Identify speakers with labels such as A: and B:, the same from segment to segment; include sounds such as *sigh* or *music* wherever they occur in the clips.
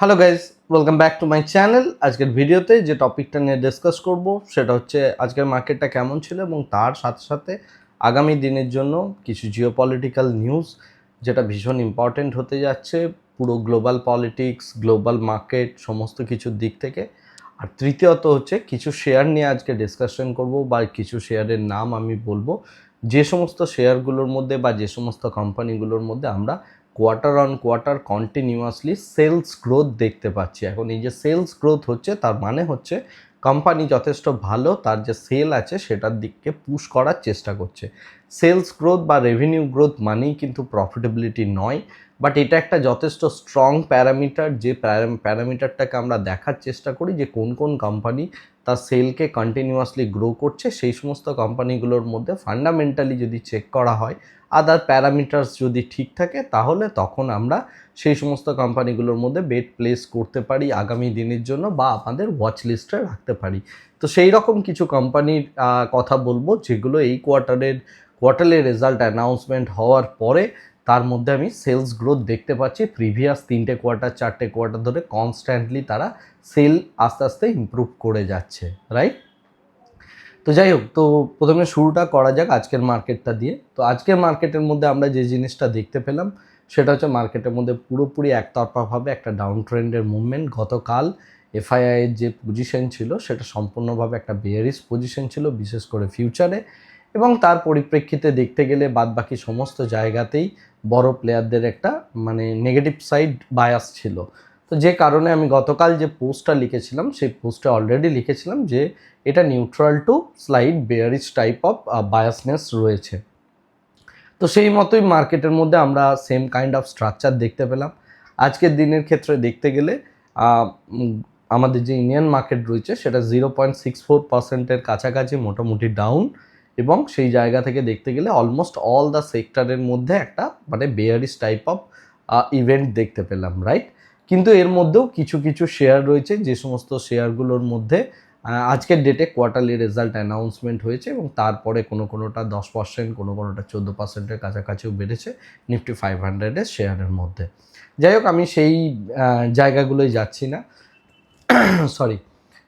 A: Hello guys welcome back to my channel আজকের ভিডিওতে যে টপিকটা নিয়ে ডিসকাস করব, সেটা হচ্ছে আজকের মার্কেটটা কেমন ছিল এবং তার সাথে সাথে আগামী দিনের জন্য কিছু জিওপলিটিক্যাল নিউজ যেটা ভীষণ ইম্পর্টেন্ট হতে যাচ্ছে, পুরো গ্লোবাল পলিটিক্স গ্লোবাল মার্কেট সমস্ত কিছুর দিক থেকে। আর তৃতীয়ত হচ্ছে কিছু শেয়ার নিয়ে আজকে ডিসকাশন করব বা কিছু শেয়ারের নাম আমি বলব। যে সমস্ত শেয়ারগুলোর মধ্যে বা যে সমস্ত কোম্পানিগুলোর মধ্যে আমরা quarter on quarter continuously sales growth দেখতে পাচ্ছি। এখন এই যে সেলস গ্রোথ হচ্ছে, তার মানে হচ্ছে কোম্পানি যথেষ্ট ভালো, তার যে সেল আছে সেটার দিককে পুশ করার চেষ্টা করছে। সেলস গ্রোথ বা রেভিনিউ গ্রোথ মানেই কিন্তু প্রফিটেবিলিটি নয় বাট এটা একটা যথেষ্ট স্ট্রং প্যারামিটার যে প্যারামিটারটাকে আমরা দেখার চেষ্টা করি যে কোন কোন কোম্পানি তার সেলকে কন্টিনিউয়াসলি গ্রো করছে। সেই সমস্ত কোম্পানিগুলোর মধ্যে ফান্ডামেন্টালি যদি চেক করা হয় আদার প্যারামিটার্স যদি ঠিক থাকে, তাহলে তখন আমরা সেই সমস্ত কোম্পানিগুলোর মধ্যে বেড প্লেস করতে পারি আগামী দিনের জন্য বা আমাদের ওয়াচ লিস্টে রাখতে পারি। তো সেই রকম কিছু কোম্পানির কথা বলব যেগুলো এই কোয়ার্টারের কোয়ার্টারলি রেজাল্ট অ্যানাউন্সমেন্ট হওয়ার পরে তার মধ্যে আমি সেলস গ্রোথ দেখতে পাচ্ছি। প্রিভিয়াস তিনটে কোয়ার্টার চারটে কোয়ার্টার ধরে কনস্ট্যান্টলি তারা সেল আস্তে আস্তে ইমপ্রুভ করে যাচ্ছে রাইট তো যাই হোক, তো প্রথমে শুরুটা করা যাক আজকের মার্কেটটা দিয়ে। তো আজকের মার্কেটের মধ্যে আমরা যে জিনিসটা দেখতে পেলাম, সেটা হচ্ছে মার্কেটের মধ্যে পুরোপুরি একতরফাভাবে একটা ডাউন ট্রেন্ডের মুভমেন্ট গতকাল এফআইআইয়ের যে পজিশন ছিল, সেটা সম্পূর্ণভাবে একটা বেয়ারিস পজিশন ছিল, বিশেষ করে ফিউচারে এবং তার পরিপ্রেক্ষিতে দেখতে গেলে বাদবাকি সমস্ত জায়গাতেই বড় প্লেয়ারদের একটা মানে নেগেটিভ সাইড বায়াস ছিল। তো যে কারণে আমি গতকাল যে পোস্টটা লিখেছিলাম, সেই পোস্টে অলরেডি লিখেছিলাম যে এটা neutral to slightly bearish type of biasness রয়েছে। তো সেই মতোই মার্কেটের মধ্যে আমরা সেম কাইন্ড অফ স্ট্রাকচার দেখতে পেলাম। আজকের দিনের ক্ষেত্রে দেখতে গেলে আমাদের যে ইন্ডিয়ান মার্কেট রয়েছে, সেটা জিরো পয়েন্ট সিক্স ফোর পার্সেন্টের কাছাকাছি মোটামুটি ডাউন এবং সেই জায়গা থেকে দেখতে গেলে অলমোস্ট অল দ্য সেক্টরের মধ্যে একটা মানে বেয়ারিস টাইপ অফ ইভেন্ট দেখতে পেলাম রাইট কিন্তু এর মধ্যেও কিছু কিছু শেয়ার রয়েছে, যে সমস্ত শেয়ারগুলোর মধ্যে আজকের ডেটে কোয়ার্টারলি রেজাল্ট অ্যানাউন্সমেন্ট হয়েছে এবং তারপরে কোনো, কোনোটা দশ পার্সেন্ট কোনো, কোনোটা চোদ্দ পার্সেন্টের কাছাকাছিও বেড়েছে নিফটি ফাইভ হান্ড্রেডের শেয়ারের মধ্যে। যাই হোক, আমি সেই জায়গাগুলোই যাচ্ছি না। *coughs* সরি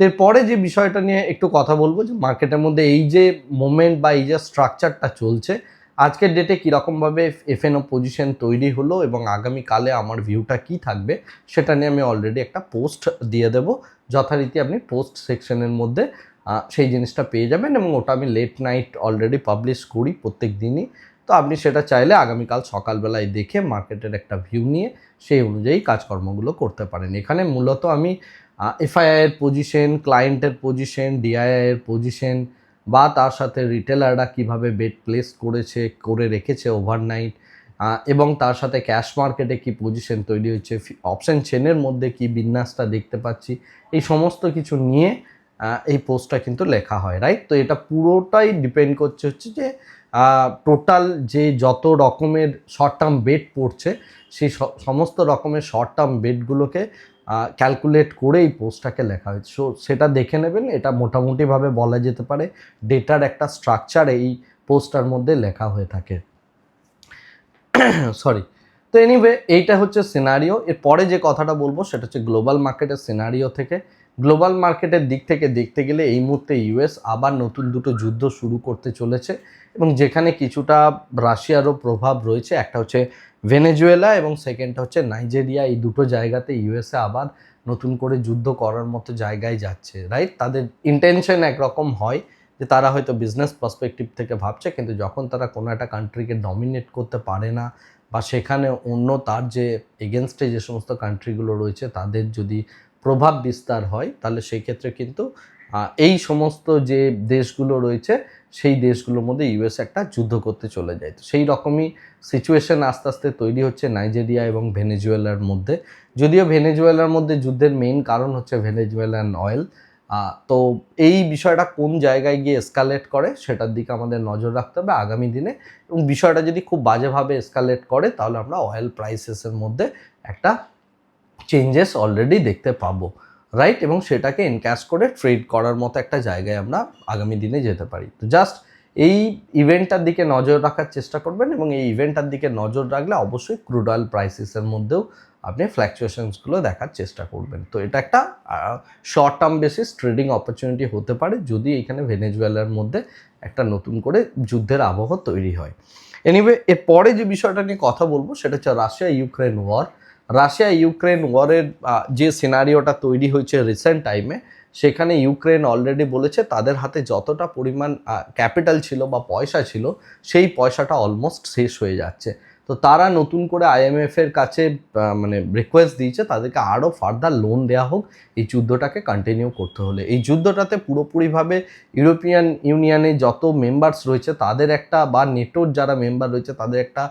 A: এরপরে যে বিষয়টা নিয়ে একটু কথা বলব, যে মার্কেটের মধ্যে এই যে মোমেন্ট বা এই যে স্ট্রাকচারটা চলছে আজকের ডেটে কীরকমভাবে এফএনও পজিশন তৈরি হলো এবং আগামীকালে আমার ভিউটা কি থাকবে, সেটা নিয়ে আমি অলরেডি একটা পোস্ট দিয়ে দেবো। যথারীতি আপনি পোস্ট সেকশনের মধ্যে সেই জিনিসটা পেয়ে যাবেন এবং ওটা আমি লেট নাইট অলরেডি পাবলিশ করি প্রত্যেক দিনই। তো আপনি সেটা চাইলে আগামীকাল সকালবেলায় দেখে মার্কেটের একটা ভিউ নিয়ে সেই অনুযায়ী কাজকর্মগুলো করতে পারেন। এখানে মূলত আমি এফআইআইয়ের পজিশন ক্লায়েন্টের পজিশন ডিআইআইয়ের পজিশন বা তার সাথে রিটেলাররা কীভাবে বেড প্লেস করেছে, করে রেখেছে ওভারনাইট এবং তার সাথে ক্যাশ মার্কেটে কি পজিশন তৈরি হচ্ছে অপশন চেনের মধ্যে কি বিন্যাসটা দেখতে পাচ্ছি, এই সমস্ত কিছু নিয়ে এই পোস্টটা কিন্তু লেখা হয় রাইট তো এটা পুরোটাই ডিপেন্ড করছে হচ্ছে যে টোটাল যে যত রকমের শর্ট টার্ম বেড পড়ছে, সেই সমস্ত রকমের শর্ট টার্ম বেডগুলোকে ক্যালকুলেট করে এই পোস্টটাকে লেখা হয়েছে। সো সেটা দেখে নেবেন, এটা মোটামুটিভাবে বলা যেতে পারে ডেটার একটা স্ট্রাকচার এই পোস্টটার মধ্যে লেখা হয়ে থাকে। সরি তো এনিওয়ে এইটা হচ্ছে সিনারিও এর পরে যে কথাটা বলব, সেটা হচ্ছে গ্লোবাল মার্কেটের সিনারিও থেকে। গ্লোবাল মার্কেটের দিক থেকে দেখতে গেলে এই মুহূর্তে ইউএস আবার নতুন দুটো যুদ্ধ শুরু করতে চলেছে এবং যেখানে কিছুটা রাশিয়ারও প্রভাব রয়েছে। একটা হচ্ছে ভেনেজুয়েলা এবং সেকেন্ডটা হচ্ছে নাইজেরিয়া এই দুটো জায়গাতে ইউএসএ আবার নতুন করে যুদ্ধ করার মতো জায়গায় যাচ্ছে রাইট তাদের ইন্টেনশন একরকম হয় যে তারা হয়তো বিজনেস পার্সপেক্টিভ থেকে ভাবছে, কিন্তু যখন তারা কোনো একটা কান্ট্রিকে ডমিনেট করতে পারে না বা সেখানে অন্য তার যে এগেনস্টে যে সমস্ত কান্ট্রিগুলো রয়েছে, তাদের যদি প্রভাব বিস্তার হয়, তাহলে সেই ক্ষেত্রে কিন্তু এই সমস্ত যে দেশগুলো রয়েছে, সেই দেশগুলোর মধ্যে ইউএস একটা যুদ্ধ করতে চলে যায়। তো সেই রকমই সিচুয়েশন আস্তে আস্তে তৈরি হচ্ছে নাইজেরিয়া এবং ভেনেজুয়েলার মধ্যে। যদিও ভেনেজুয়েলার মধ্যে যুদ্ধের মেইন কারণ হচ্ছে ভেনেজুয়েলান অয়েল তো এই বিষয়টা কোন জায়গায় গিয়ে এসকালেট করে, সেটার দিকে আমাদের নজর রাখতে হবে আগামী দিনে। এবং বিষয়টা যদি খুব বাজেভাবে এসকালেট করে, তাহলে আমরা অয়েল প্রাইসেসের মধ্যে একটা চেঞ্জেস অলরেডি দেখতে পাবো রাইট এবং সেটাকে এনক্যাশ করে ট্রেড করার মতো একটা জায়গায় আমরা আগামী দিনে যেতে পারি। তো জাস্ট এই ইভেন্টটার দিকে নজর রাখার চেষ্টা করবেন এবং এই ইভেন্টটার দিকে নজর রাখলে অবশ্যই ক্রুড অয়েল প্রাইসেসের মধ্যেও আপনি ফ্ল্যাকচুয়েশনসগুলো দেখার চেষ্টা করবেন। তো এটা একটা short term basis trading opportunity হতে পারে যদি এখানে ভেনেজুয়েলার মধ্যে একটা নতুন করে যুদ্ধের আবহ তৈরি হয়। এনিওয়ে এরপরে যে বিষয়টা নিয়ে কথা বলব সেটা হচ্ছে Russia Ukraine war Russia Ukraine ওয়ারের যে সিনারিওটা তৈরি হয়েছে রিসেন্ট টাইমে সেখানে ইউক্রেন অলরেডি বলেছে তাদের হাতে যতটা পরিমাণ ক্যাপিটাল ছিল বা পয়সা ছিল, সেই পয়সাটা অলমোস্ট শেষ হয়ে যাচ্ছে। তো তারা নতুন করে আইএমএফ এর কাছে মানে রিকোয়েস্ট দিয়েছে তাদেরকে আরও ফার্দার লোন দেওয়া হোক, এই যুদ্ধটাকে কন্টিনিউ করতে হলে। এই যুদ্ধটাতে পুরোপুরিভাবে ইউরোপিয়ান ইউনিয়নে যত মেম্বার্স রয়েছে, তাদের একটা বা নেটোর যারা মেম্বার রয়েছে, তাদের একটা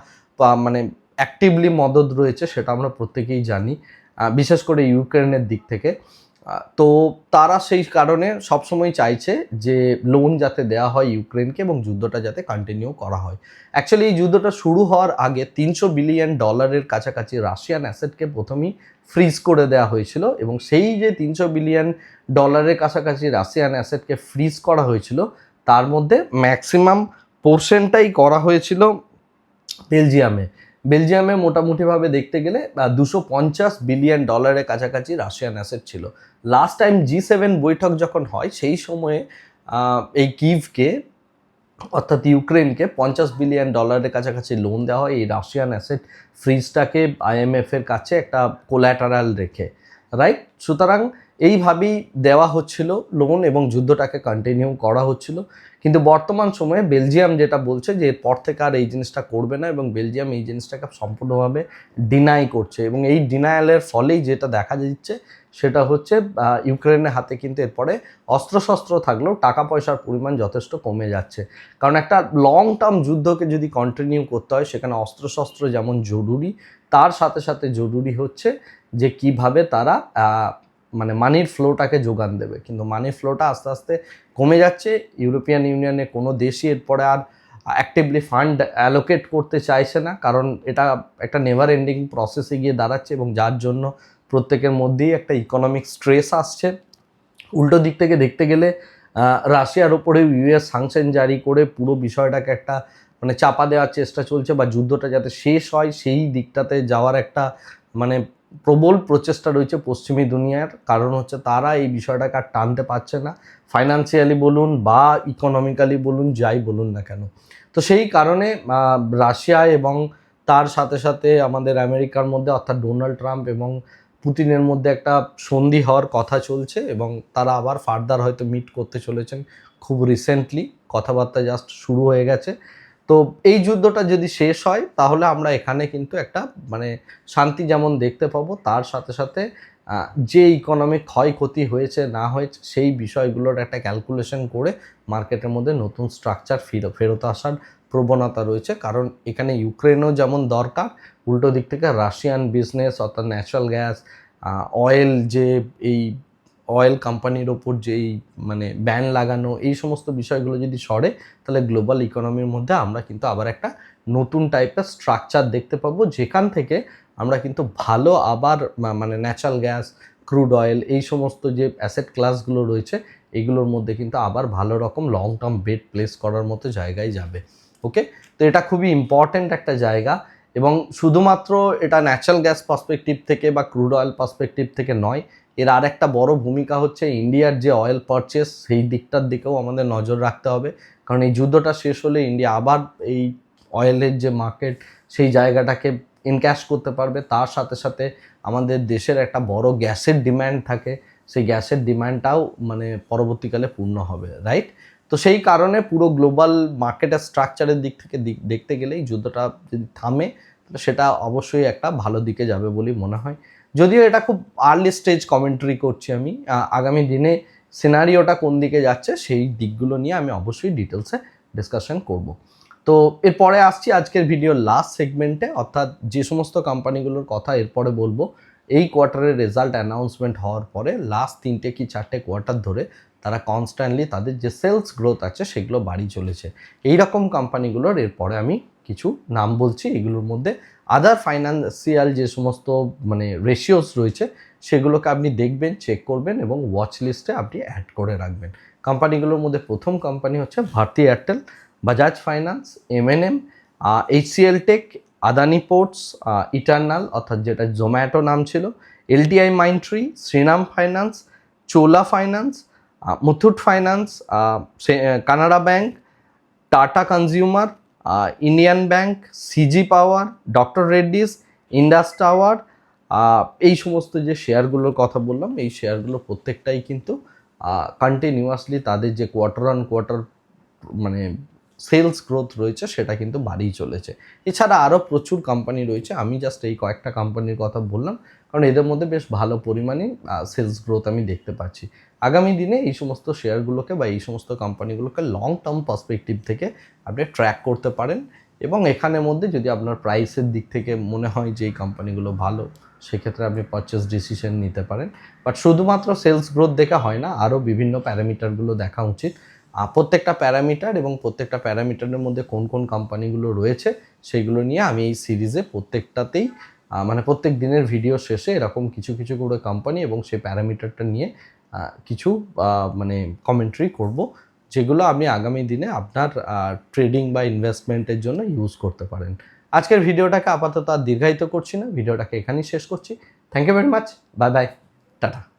A: মানে অ্যাক্টিভলি মদত রয়েছে, সেটা আমরা প্রত্যেকেই জানি বিশেষ করে ইউক্রেনের দিক থেকে। তো তারা সেই কারণে সবসময় চাইছে যে লোন যাতে দেওয়া হয় ইউক্রেনকে এবং যুদ্ধটা যাতে কন্টিনিউ করা হয়। অ্যাকচুয়ালি এই যুদ্ধটা শুরু হওয়ার আগে তিনশো বিলিয়ন ডলারের কাছাকাছি রাশিয়ান অ্যাসেটকে প্রথমেই ফ্রিজ করে দেওয়া হয়েছিল এবং সেই যে তিনশো বিলিয়ন ডলারের কাছাকাছি রাশিয়ান অ্যাসেটকে ফ্রিজ করা হয়েছিল, তার মধ্যে ম্যাক্সিমাম পোর্শনটাই করা হয়েছিল বেলজিয়ামে। বেলজিয়ামে মোটামুটিভাবে দেখতে গেলে দুশো পঞ্চাশ বিলিয়ন ডলারের কাছাকাছি রাশিয়ান অ্যাসেট ছিল। লাস্ট টাইম জি সেভেন বৈঠক যখন হয়, সেই সময়ে এই কিভকে, অর্থাৎ ইউক্রেনকে পঞ্চাশ বিলিয়ন ডলারের কাছাকাছি লোন দেওয়া হয়। এই রাশিয়ান অ্যাসেট ফ্রিজটাকে আইএমএফের কাছে একটা কোল্যাটারাল রেখে রাইট সুতরাং এইভাবেই দেওয়া হচ্ছিল লোন এবং যুদ্ধটাকে কন্টিনিউ করা হচ্ছিল। কিন্তু বর্তমান সময়ে বেলজিয়াম যেটা বলছে যে, এরপর থেকে আর এই জিনিসটা করবে না এবং বেলজিয়াম এই জিনিসটাকে সম্পূর্ণভাবে ডিনাই করছে এবং এই ডিনায়ালের ফলেই যেটা দেখা যাচ্ছে সেটা হচ্ছে ইউক্রেনের হাতে কিন্তু এরপরে অস্ত্রশস্ত্র থাকলেও টাকা পয়সার পরিমাণ যথেষ্ট কমে যাচ্ছে। কারণ একটা লং টার্ম যুদ্ধকে যদি কন্টিনিউ করতে হয়, সেখানে অস্ত্রশস্ত্র যেমন জরুরি, তার সাথে সাথে জরুরি হচ্ছে যে, কীভাবে তারা মানে মানির ফ্লোটাকে যোগান দেবে। কিন্তু মানির ফ্লোটা আস্তে আস্তে কমে যাচ্ছে। ইউরোপিয়ান ইউনিয়নে কোনো দেশই এরপরে আর অ্যাক্টিভলি ফান্ড অ্যালোকেট করতে চাইছে না। কারণ এটা একটা নেভার এন্ডিং প্রসেসে গিয়ে দাঁড়াচ্ছে এবং যার জন্য প্রত্যেকের মধ্যেই একটা ইকোনমিক স্ট্রেস আসছে। উল্টো দিক থেকে দেখতে গেলে রাশিয়ার ওপরে ইউএস সাংশন জারি করে পুরো বিষয়টাকে একটা মানে চাপা দেওয়ার চেষ্টা চলছে বা যুদ্ধটা যাতে শেষ হয়, সেই দিকটাতে যাওয়ার একটা মানে প্রবল প্রচেষ্টা রয়েছে পশ্চিমী দুনিয়ার। কারণ হচ্ছে তারা এই বিষয়টাকে আর টানতে পারছে না। ফাইন্যান্সিয়ালি বলুন বা ইকোনমিক্যালি বলুন, যাই বলুন না কেন। তো সেই কারণে রাশিয়া এবং তার সাথে সাথে আমাদের আমেরিকার মধ্যে, অর্থাৎ ডোনাল্ড ট্রাম্প এবং পুতিনের মধ্যে একটা সন্ধি হওয়ার কথা চলছে এবং তারা আবার ফার্দার হয়তো মিট করতে চলেছেন খুব রিসেন্টলি কথাবার্তা জাস্ট শুরু হয়ে গেছে। তো এই যুদ্ধটা যদি শেষ হয়, তাহলে আমরা এখানে কিন্তু একটা মানে শান্তি যেমন দেখতে পাবো, তার সাথে সাথে যে ইকোনমিক ক্ষয়ক্ষতি হয়েছে, না হয়েছে, সেই বিষয়গুলোর একটা ক্যালকুলেশন করে মার্কেটের মধ্যে নতুন স্ট্রাকচার ফিরে, ফেরত আসার প্রবণতা রয়েছে। কারণ এখানে ইউক্রেনও যেমন দরকার, উল্টো দিক থেকে রাশিয়ান বিজনেস অর্থাৎ ন্যাচারাল গ্যাস অয়েল যে এই অয়েল কোম্পানির ওপর যেই মানে ব্যান লাগানো, এই সমস্ত বিষয়গুলো যদি সরে, তাহলে গ্লোবাল ইকোনমির মধ্যে আমরা কিন্তু আবার একটা নতুন টাইপের স্ট্রাকচার দেখতে পাবো, যেখান থেকে আমরা কিন্তু ভালো আবার মানে ন্যাচারাল গ্যাস ক্রুড অয়েল এই সমস্ত যে অ্যাসেট ক্লাসগুলো রয়েছে, এগুলোর মধ্যে কিন্তু আবার ভালো রকম লং টার্ম বেড প্লেস করার মতো জায়গায় যাবে। ওকে তো এটা খুবই ইম্পর্ট্যান্ট একটা জায়গা এবং শুধুমাত্র এটা ন্যাচারাল গ্যাস পার্সপেক্টিভ থেকে বা ক্রুড অয়েল পার্সপেক্টিভ থেকে নয় এর আর একটা বড় ভূমিকা হচ্ছে ইন্ডিয়ার যে অয়েল পারচেস সেই দিকটার দিকেও আমাদের নজর রাখতে হবে। কারণ এই যুদ্ধটা শেষ হলে ইন্ডিয়া আবার এই অয়েলের যে মার্কেট সেই জায়গাটাকে ইনক্যাশ করতে পারবে। তার সাথে সাথে আমাদের দেশের একটা বড় গ্যাসের ডিম্যান্ড থাকে। সেই গ্যাসের ডিম্যান্ডটাও মানে পরবর্তীকালে পূর্ণ হবে রাইট তো সেই কারণে পুরো গ্লোবাল মার্কেটের স্ট্রাকচারের দিক থেকে দেখতে গেলে এই যুদ্ধটা যদি থামে সেটা অবশ্যই একটা ভালো দিকে যাবে বলেই মনে হয়। যদিও এটা খুব আর্লি স্টেজ কমেন্ট্রি করছি আমি। আগামী দিনে সিনারিওটা কোন দিকে যাচ্ছে সেই দিকগুলো নিয়ে আমি অবশ্যই ডিটেলসে ডিসকাশন করব। তো এরপরে আসছি আজকের ভিডিওর লাস্ট সেগমেন্টে অর্থাৎ যে সমস্ত কোম্পানিগুলোর কথা এরপরে বলব। এই কোয়ার্টারের রেজাল্ট অ্যানাউন্সমেন্ট হওয়ার পরে লাস্ট তিনটে কি চারটে কোয়ার্টার ধরে তারা কনস্ট্যান্টলি তাদের যে সেলস গ্রোথ আছে সেগুলো বাড়ি চলেছে। এই রকম কোম্পানিগুলোর এরপরে আমি কিছু নাম বলছি, এগুলোর মধ্যে আদার ফাইন্যান্সিয়াল যে সমস্ত মানে রেশিওস রয়েছে, সেগুলোকে আপনি দেখবেন চেক করবেন এবং ওয়াচ লিস্টে আপনি অ্যাড করে রাখবেন। কোম্পানিগুলোর মধ্যে প্রথম কোম্পানি হচ্ছে Bharti Airtel Bajaj finance M N M HCL tech Adani ports Eternal অর্থাৎ যেটা জোম্যাটো নাম ছিল LTI Mindtree Shriram finance Chola finance Muthoot finance Canara bank Tata consumer Indian bank CG power doctor Reddy's Indus tower এই সমস্ত যে শেয়ারগুলোর কথা বললাম, এই শেয়ারগুলো প্রত্যেকটাই কিন্তু কন্টিনিউয়াসলি তাদের যে কোয়ার্টার অন কোয়ার্টার মানে সেলস গ্রোথ রয়েছে, সেটা কিন্তু বাড়িয়ে চলেছে। এছাড়া আরও প্রচুর কোম্পানি রয়েছে। আমি জাস্ট এই কয়েকটা কোম্পানির কথা বললাম, কারণ এদের মধ্যে বেশ ভালো পরিমাণে সেলস গ্রোথ আমি দেখতে পাচ্ছি। আগামী দিনে এই সমস্ত শেয়ারগুলোকে বা এই সমস্ত কোম্পানিগুলোকে লং টার্ম পার্সপেক্টিভ থেকে আপনি ট্র্যাক করতে পারেন এবং এখানের মধ্যে যদি আপনার প্রাইসের দিক থেকে মনে হয় যে এই কোম্পানিগুলো ভালো, সেক্ষেত্রে আপনি পারচেস ডিসিশন নিতে পারেন। বাট শুধুমাত্র সেলস গ্রোথ দেখা হয় না, আরও বিভিন্ন প্যারামিটারগুলো দেখা উচিত। প্রত্যেকটা প্যারামিটার এবং প্রত্যেকটা প্যারামিটারের মধ্যে কোন কোন কোম্পানিগুলো রয়েছে সেইগুলো নিয়ে আমি এই সিরিজে প্রত্যেকটাতেই মানে প্রত্যেক দিনের ভিডিও শেষে এরকম কিছু কিছু করে কোম্পানি এবং সেই প্যারামিটারটা নিয়ে কিছু মানে কমেন্ট্রি করব, যেগুলো আপনি আগামী দিনে আপনার ট্রেডিং বা ইনভেস্টমেন্টের জন্য ইউজ করতে পারেন। আজকের ভিডিওটাকে আপাতত আর দীর্ঘায়িত করছি না, ভিডিওটাকে এখানেই শেষ করছি। Thank you very much bye bye tata.